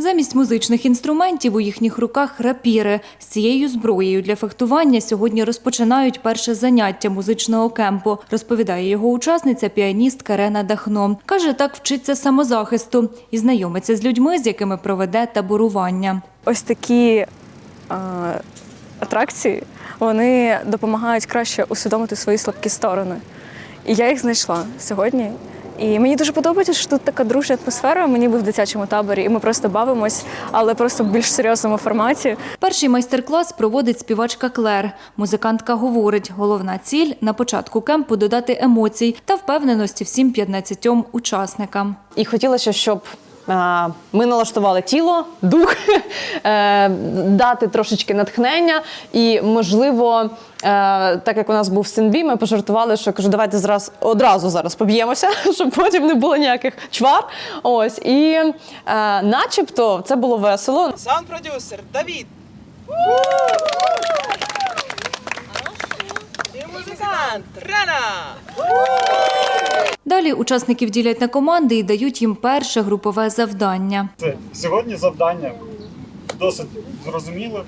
Замість музичних інструментів у їхніх руках рапіри. З цією зброєю для фехтування сьогодні розпочинають перше заняття музичного кемпу, розповідає його учасниця піаністка Рена Дахно. Каже, так вчиться самозахисту і знайомиться з людьми, з якими проведе таборування. ось такі е, атракції вони допомагають краще усвідомити свої слабкі сторони. І я їх знайшла сьогодні. І мені дуже подобається, що тут така дружня атмосфера. Мені був в дитячому таборі, і ми просто бавимось, але просто в більш серйозному форматі. Перший майстер-клас проводить співачка Клер. Музикантка говорить, головна ціль на початку кемпу додати емоцій та впевненості всім 15 учасникам. І хотілося, щоб ми налаштували тіло, дух, е, дати трошечки натхнення. І, можливо, е, так як у нас був синбі, ми пожартували, що кажу, давайте зараз одразу зараз поб'ємося, щоб потім не було ніяких чвар. Ось і е, начебто це було весело. Саунд-продюсер Давід. І музикант Рена. Далі учасників ділять на команди і дають їм перше групове завдання. Це сьогодні завдання досить зрозуміле.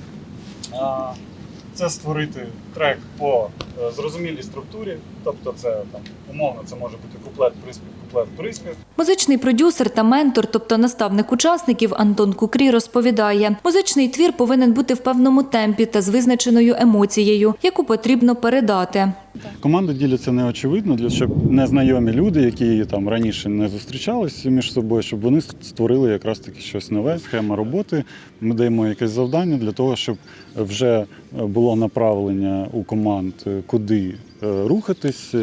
Це створити трек по е, зрозумілій структурі. Тобто, це там умовно, це може бути куплет, приспів, куплет, приспів. Музичний продюсер та ментор, тобто наставник учасників Антон Кукрі, розповідає, музичний твір повинен бути в певному темпі та з визначеною емоцією, яку потрібно передати. Команди діляться неочевидно, для щоб незнайомі люди, які там раніше не зустрічалися між собою, щоб вони створили якраз таки щось нове. Схема роботи. Ми даємо якесь завдання для того, щоб вже було направлення у команд, е, куди е, рухатись.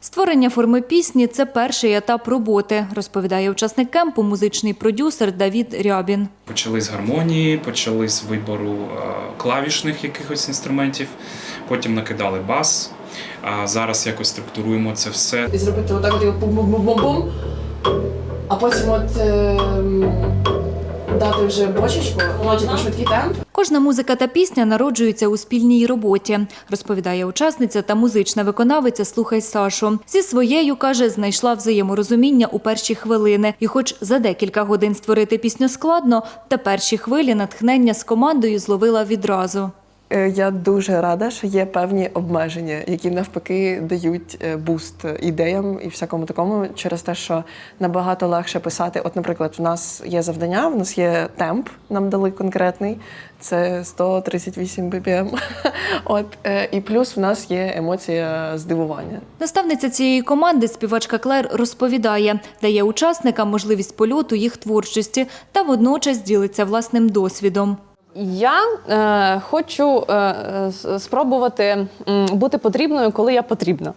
Створення форми пісні це перший етап роботи, розповідає учасник кемпу музичний продюсер Давід Рябін. Почали з гармонії, почали з вибору е, клавішних якихось інструментів, потім накидали бас. А зараз якось структуруємо це все. і зробити отак бум-бум-бум-бум-бум, а потім от ем, дати вже бочечку, типу швидкий темп. Кожна музика та пісня народжується у спільній роботі, розповідає учасниця та музична виконавиця Слухай Сашу. Зі своєю каже, знайшла взаєморозуміння у перші хвилини. І, хоч за декілька годин створити пісню складно, та перші хвилі натхнення з командою зловила відразу. Е, Я дуже рада, що є певні обмеження, які навпаки дають е, буст ідеям і всякому такому, через те, що набагато легше писати. От, наприклад, в нас є завдання, в нас є темп, нам дали конкретний, це 138 BPM. От е, і плюс в нас є емоція здивування. Наставниця цієї команди, співачка Клер, розповідає, дає учасникам можливість польоту їх творчості та водночас ділиться власним досвідом. Я е, хочу е, спробувати бути потрібною, коли я потрібна.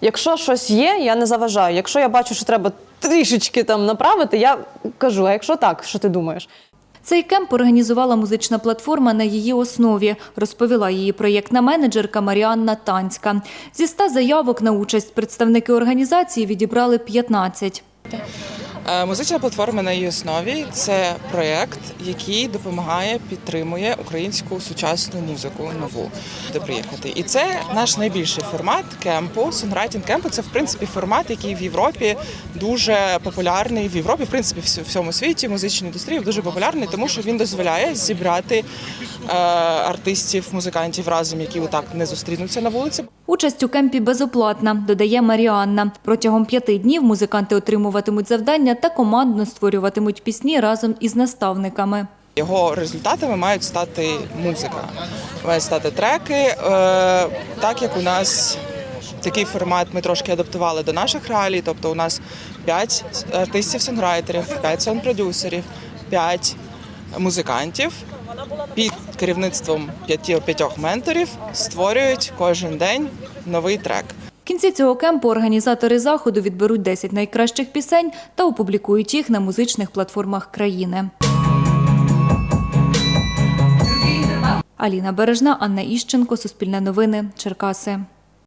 Якщо щось є, я не заважаю. Якщо я бачу, що треба трішечки там направити, я кажу: а якщо так, що ти думаєш? Цей кемп організувала музична платформа на її основі, розповіла її проєктна менеджерка Маріанна Танська. Зі ста заявок на участь представники організації відібрали 15. Е, Музична платформа на її основі це проєкт, який допомагає, підтримує українську сучасну музику нову, де приїхати. І це наш найбільший формат кемпу. Сонграйтінг кемпу це в принципі формат, який в Європі дуже популярний. В Європі, в принципі, в всьому світі музичній індустрії дуже популярний, тому що він дозволяє зібрати е, артистів, музикантів разом, які отак не зустрінуться на вулиці. Участь у кемпі безоплатна, додає Маріанна. Протягом п'яти днів музиканти отримуватимуть завдання та командно створюватимуть пісні разом із наставниками. Його результатами мають стати музика, мають стати треки. Е, так як у нас такий формат ми трошки адаптували до наших реалій. Тобто у нас 5 артистів-сонграйтерів, 5 сон-продюсерів, 5 музикантів під керівництвом п'ятьох менторів створюють кожен день новий трек. В кінці цього кемпу організатори заходу відберуть 10 найкращих пісень та опублікують їх на музичних платформах країни. Аліна Бережна, Анна Іщенко, Суспільне новини, Черкаси.